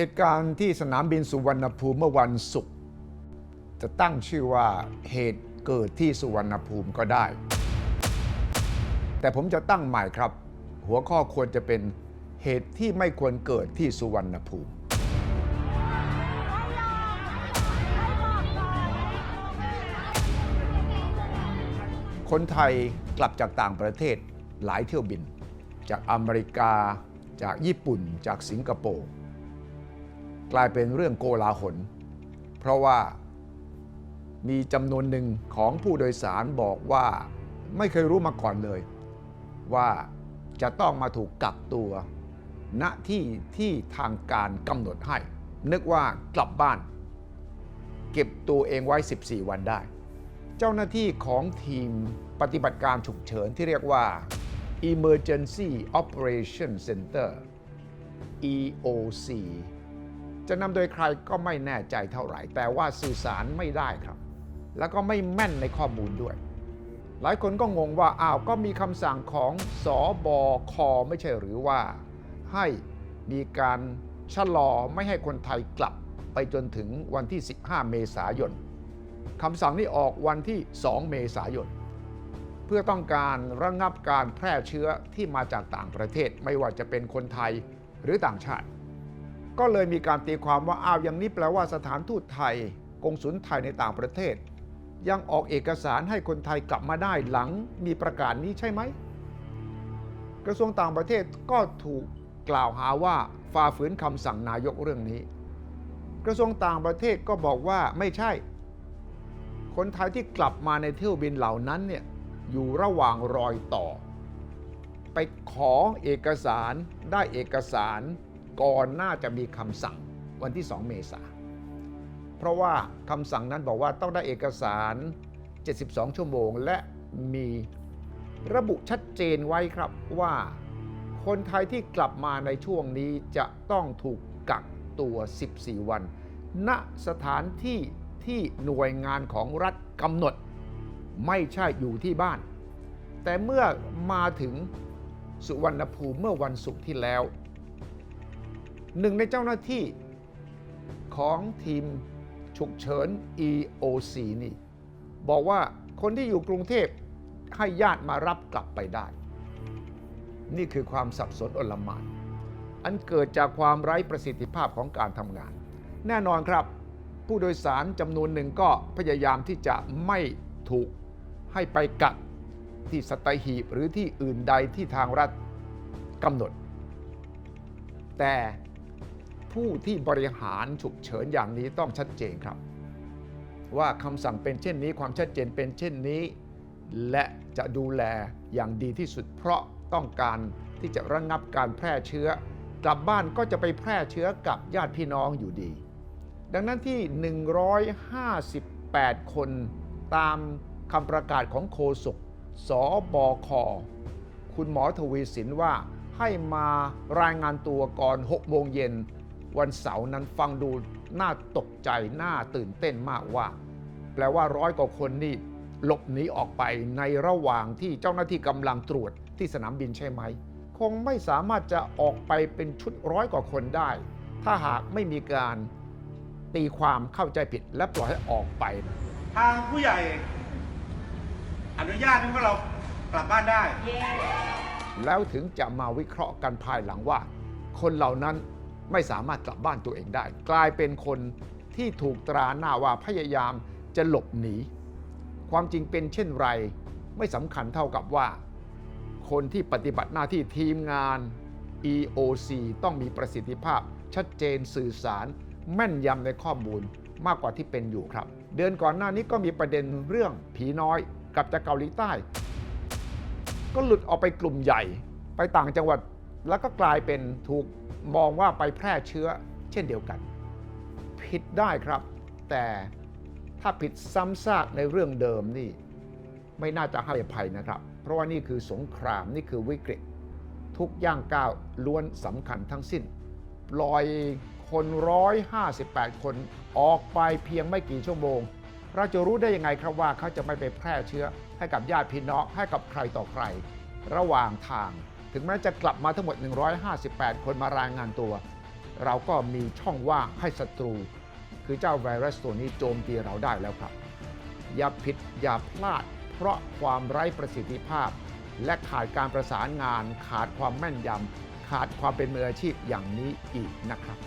เหตุการณ์ที่สนามบินสุวรรณภูมิเมื่อวันศุกร์จะตั้งชื่อว่าเหตุเกิดที่สุวรรณภูมิก็ได้ แต่ผมจะตั้งใหม่ครับ หัวข้อควรจะเป็นเหตุที่ไม่ควรเกิดที่สุวรรณภูมิ คนไทยกลับจากต่างประเทศหลายเที่ยวบิน จากอเมริกา จากญี่ปุ่น จากสิงคโปร์ กลายเป็นเรื่องโกลาหล เพราะว่ามีจำนวนหนึ่งของผู้โดยสารบอกว่าไม่เคยรู้มาก่อนเลย ว่าจะต้องมาถูกกักตัว ณที่ที่ทางการกำหนดให้ นึกว่ากลับบ้าน เก็บตัวเองไว้ 14 วันได้ เจ้าหน้าที่ของทีมปฏิบัติการฉุกเฉินที่เรียกว่า Emergency Operation Center EOC จะนำโดยใครก็ไม่แน่ใจเท่าไหร่ แต่ว่าสื่อสารไม่ได้ครับ แล้วก็ไม่แม่นในข้อมูลด้วย หลายคนก็งงว่าอ้าวก็มีคำสั่งของสอบอคไม่ใช่หรือว่า ให้มีการชะลอไม่ให้คนไทยกลับไปจนถึงวันที่ 15 เมษายนคำสั่งนี้ออกวันที่ 2 เมษายน เพื่อต้องการระงงับการแพร่เชื้อที่มาจากต่างประเทศไม่ว่าจะเป็นคนไทยหรือต่างชาติ ก็เลยมีการตีความว่าอ้าวอย่างนี้แปลว่าสถานทูตไทยกงสุลไทยในต่างประเทศ ยังออกเอกสารให้คนไทยกลับมาได้หลังมีประกาศนี้ใช่ไหม กระทรวงต่างประเทศก็ถูกกล่าวหาว่าฝ่าฝืนคำสั่งนายกเรื่องนี้ กระทรวงต่างประเทศก็บอกว่าไม่ใช่ คนไทยที่กลับมาในเที่ยวบินเหล่านั้นเนี่ยอยู่ระหว่างรอยต่อ ไปขอเอกสารได้เอกสาร ก่อนน่าจะมีคำสั่งวันที่ 2 เมษาเพราะว่าคำสั่งนั้นบอกว่าต้องได้เอกสาร 72 ชั่วโมง และมีระบุชัดเจนไว้ครับว่าคนไทยที่กลับมาในช่วงนี้จะต้องถูกกักตัว 14 วัน ณ สถานที่ที่หน่วยงานของรัฐกำหนด ไม่ใช่อยู่ที่บ้าน แต่เมื่อมาถึงสุวรรณภูมิเมื่อวันศุกร์ที่แล้ว หนึ่งในเจ้าหน้าที่ของทีมฉุกเฉิน EOC นี่ บอกว่าคนที่อยู่กรุงเทพให้ญาติมารับกลับไปได้ นี่คือความสับสนอลหม่านอันเกิดจากความไร้ประสิทธิภาพของการทำงาน แน่นอนครับ ผู้โดยสารจำนวนหนึ่งก็พยายามที่จะไม่ถูกให้ไปกักที่สตหีบหรือที่อื่นใดที่ทางรัฐกำหนด แต่ ผู้ที่บริหารฉุกเฉินอย่างนี้ต้องชัดเจนครับ ว่าคำสั่งเป็นเช่นนี้ความชัดเจนเป็นเช่นนี้ และจะดูแลอย่างดีที่สุด เพราะต้องการที่จะระงงับการแพร่เชื้อ กลับบ้านก็จะไปแพร่เชื้อกับญาติพี่น้องอยู่ดี ดังนั้นที่ 158 คนตามคำประกาศของโฆษกสบค คุณหมอทวีสินว่าให้มารายงานตัวก่อน 6 โมงเย็น วันเสาร์นั้นฟังดูน่าตกใจน่าตื่นเต้นมากว่า แปลว่าร้อยกว่าคนนี่หลบหนีออกไปในระหว่างที่เจ้าหน้าที่กำลังตรวจที่สนามบินใช่ไหม คงไม่สามารถจะออกไปเป็นชุดร้อยกว่าคนได้ ถ้าหากไม่มีการตีความเข้าใจผิดและปล่อยให้ออกไป ทางผู้ใหญ่ อนุญาตให้พวกเรากลับบ้านได้ แล้วถึงจะมาวิเคราะห์กันภายหลังว่า คนเหล่านั้น ไม่สามารถกลับบ้านตัวเองได้ กลายเป็นคนที่ถูกตราหน้าว่าพยายามจะหลบหนี ความจริงเป็นเช่นไร ไม่สำคัญเท่ากับว่า คนที่ปฏิบัติหน้าที่ทีมงาน EOC ต้องมีประสิทธิภาพ ชัดเจนสื่อสาร แม่นยำในข้อมูลมากกว่าที่เป็นอยู่ครับ เดือนก่อนหน้านี้ก็มีประเด็นเรื่องผีน้อยกลับจากเกาหลีใต้ ก็หลุดออกไปกลุ่มใหญ่ ไปต่างจังหวัด แล้วก็กลายเป็นถูกมองว่าไปแพร่เชื้อเช่นเดียวกัน ผิดได้ครับ แต่ถ้าผิดซ้ำซากในเรื่องเดิมนี่ไม่น่าจะให้อภัยนะครับ เพราะว่านี่คือสงครามนี่คือวิกฤต ทุกย่างก้าวล้วนสำคัญทั้งสิ้นปล่อยคน158 คนออกไปเพียงไม่กี่ชั่วโมง เราจะรู้ได้ยังไงครับว่าเขาจะไม่ไปแพร่เชื้อให้กับญาติพี่น้องให้กับใครต่อใคร ระหว่างทาง ถึงแม้จะกลับมาทั้งหมด 158 คนมารายงานตัว เราก็มีช่องว่างให้ศัตรู คือเจ้าไวรัสตัวนี้โจมตีเราได้แล้วครับ อย่าผิดอย่าพลาด เพราะความไร้ประสิทธิภาพ และขาดการประสานงาน ขาดความแม่นยำขาดความเป็นมืออาชีพอย่างนี้อีกนะครับ